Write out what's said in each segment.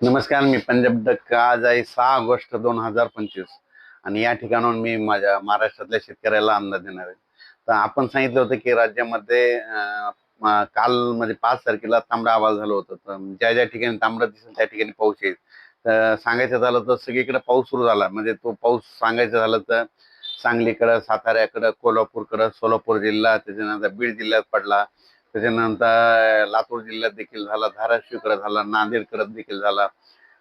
नमस्कार मी पंजाब डक्क आज आहे सहा ऑगस्ट दोन हजार पंचवीस आणि या ठिकाणाहून मी माझ्या महाराष्ट्रातल्या शेतकऱ्याला अंदाज देणार आहे. तर आपण सांगितलं होतं की राज्यामध्ये काल म्हणजे पाच तारखेला तांबडा आवाज झालं होतं. तर ज्या ज्या ठिकाणी तांबडा दिसेल त्या ठिकाणी पाऊस येईल. तर सांगायचं झालं तर सगळीकडे पाऊस सुरू झाला. म्हणजे तो पाऊस सांगायचं झालं तर सांगलीकडं साताऱ्याकडं कोल्हापूरकडं सोलापूर जिल्हा त्याच्यानंतर बीड जिल्ह्यात पडला. त्याच्यानंतर लातूर जिल्ह्यात देखील झाला धाराशिवकडे झाला नांदेडकडे देखील झाला.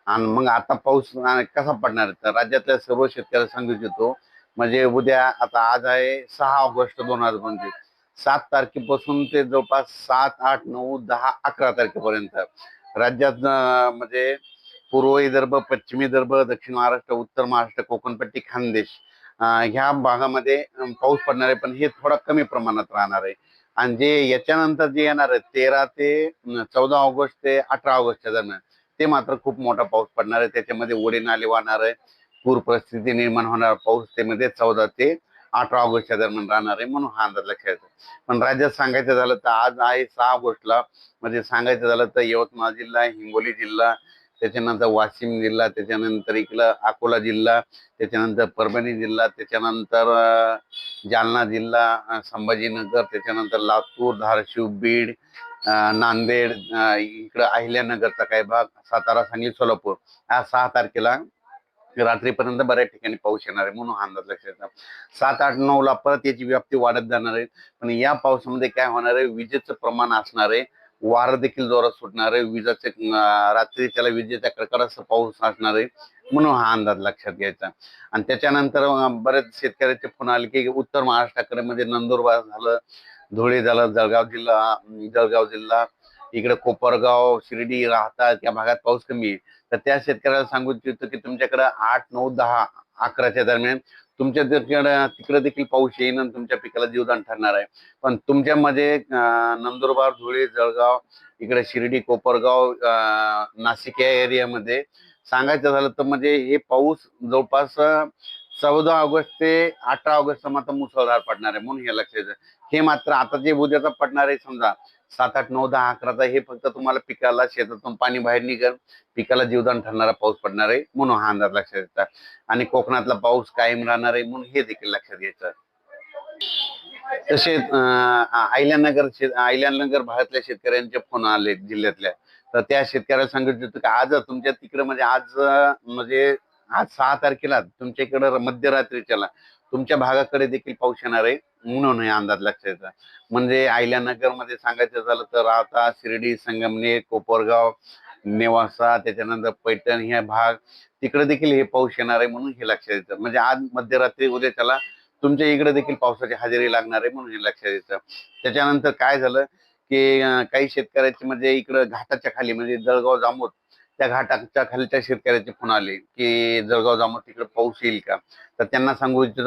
आणि मग आता पाऊस कसा पडणार तर राज्यातल्या सर्व शेतकऱ्याला सांगू इच्छितो म्हणजे उद्या आता आज आहे सहा ऑगस्ट दोन हजार पंचवीस. सात तारखेपासून ते जवळपास सात आठ नऊ दहा अकरा तारखेपर्यंत. राज्यात म्हणजे पूर्व विदर्भ पश्चिम विदर्भ दक्षिण महाराष्ट्र उत्तर महाराष्ट्र कोकणपट्टी खानदेश ह्या भागामध्ये पाऊस पडणार आहे पण हे थोडा कमी प्रमाणात राहणार आहे. आणि जे याच्यानंतर जे येणार आहे तेरा ते चौदा ऑगस्ट ते अठरा ऑगस्टच्या दरम्यान ते मात्र खूप मोठा पाऊस पडणार आहे. त्याच्यामध्ये ओढे नाले वाहणार आहे. पूर परिस्थिती निर्माण होणार पाऊस त्यामध्ये चौदा ते अठरा ऑगस्टच्या दरम्यान राहणार आहे म्हणून हा अंदाज लक्षात पण राज्यात सांगायचं झालं तर आज आहे सहा ऑगस्टला. म्हणजे सांगायचं झालं तर यवतमाळ जिल्हा हिंगोली जिल्हा त्याच्यानंतर वाशिम जिल्हा त्याच्यानंतर इकडं अकोला जिल्हा त्याच्यानंतर परभणी जिल्हा त्याच्यानंतर जालना जिल्हा संभाजीनगर त्याच्यानंतर लातूर धाराशिव बीड नांदेड इकडं अहिल्यानगरचा काही भाग सातारा सांगली सोलापूर. हा सहा तारखेला रात्रीपर्यंत बऱ्याच ठिकाणी पाऊस येणार आहे म्हणून हा अंदाज लक्षात येतो सात आठ नऊ ला परत याची व्याप्ती वाढत जाणार आहे. पण या पावसामध्ये काय होणार आहे? विजेचं प्रमाण असणार आहे. वारं देखील जोरात सुटणार आहे. विजाचे रात्री त्याला विजेच्या कडकडाचा पाऊस असणार आहे. म्हणून हा अंदाज लक्षात घ्यायचा. आणि त्याच्यानंतर बरेच शेतकऱ्याचे फोन आले की उत्तर महाराष्ट्राकडे म्हणजे नंदुरबार झालं धुळे झालं जळगाव जिल्हा जळगाव जिल्हा इकडे कोपरगाव शिर्डी राहतात त्या भागात पाऊस कमी आहे. तर त्या शेतकऱ्याला सांगू इच्छितो की तुमच्याकडे आठ नऊ दहा अकराच्या दरम्यान तुमच्या तिकडे देखील पाऊस येईन आणि तुमच्या पिकाला जीवदान ठरणार आहे. पण तुमच्यामध्ये नंदुरबार धुळे जळगाव इकडे शिर्डी कोपरगाव नाशिक या एरियामध्ये सांगायचं झालं तर म्हणजे हे पाऊस जवळपास चौदा ऑगस्ट ते अठरा ऑगस्ट मात्र मुसळधार पडणार आहे म्हणून हे लक्षात हे मात्र आता जे उद्याचा पडणार आहे समजा सात आठ नऊ दहा अकराचा हे फक्त तुम्हाला पिकाला शेतातून पाणी बाहेर निघल. पिकाला जीवदान ठरणारा पाऊस पडणार आहे म्हणून हा अंदाज लक्षात येतात आणि कोकणातला पाऊस कायम राहणार आहे म्हणून हे देखील लक्षात घ्यायचं. तसेच अहिल्यानगर अहिल्यानगर भागातल्या शेतकऱ्यांचे फोन आले जिल्ह्यातल्या. तर त्या शेतकऱ्याला सांगितलं होतं की आज तुमच्या तिकडे म्हणजे आज म्हणजे आज सहा तारखेला तुमच्या इकडे मध्यरात्रीच्याला तुमच्या भागाकडे देखील पाऊस येणार आहे म्हणून हे अंदाज लक्षात म्हणजे अहिल्यानगरमध्ये सांगायचं झालं तर आता शिर्डी संगमनेर कोपरगाव नेवासा त्याच्यानंतर पैठण हे भाग तिकडे देखील हे पाऊस येणार आहे म्हणून हे लक्षात येतं. म्हणजे आज मध्यरात्री उद्या त्याला तुमच्या इकडे देखील पावसाची हजेरी लागणार आहे म्हणून हे लक्षात येतं. त्याच्यानंतर काय झालं? की काही शेतकऱ्याचे म्हणजे इकडं घाटाच्या खाली म्हणजे जळगाव जामोद त्या घाटाच्या खालच्या शेतकऱ्याचे फोन आले की जळगाव जामोद तिकडे पाऊस येईल का? तर त्यांना सांगू इच्छितो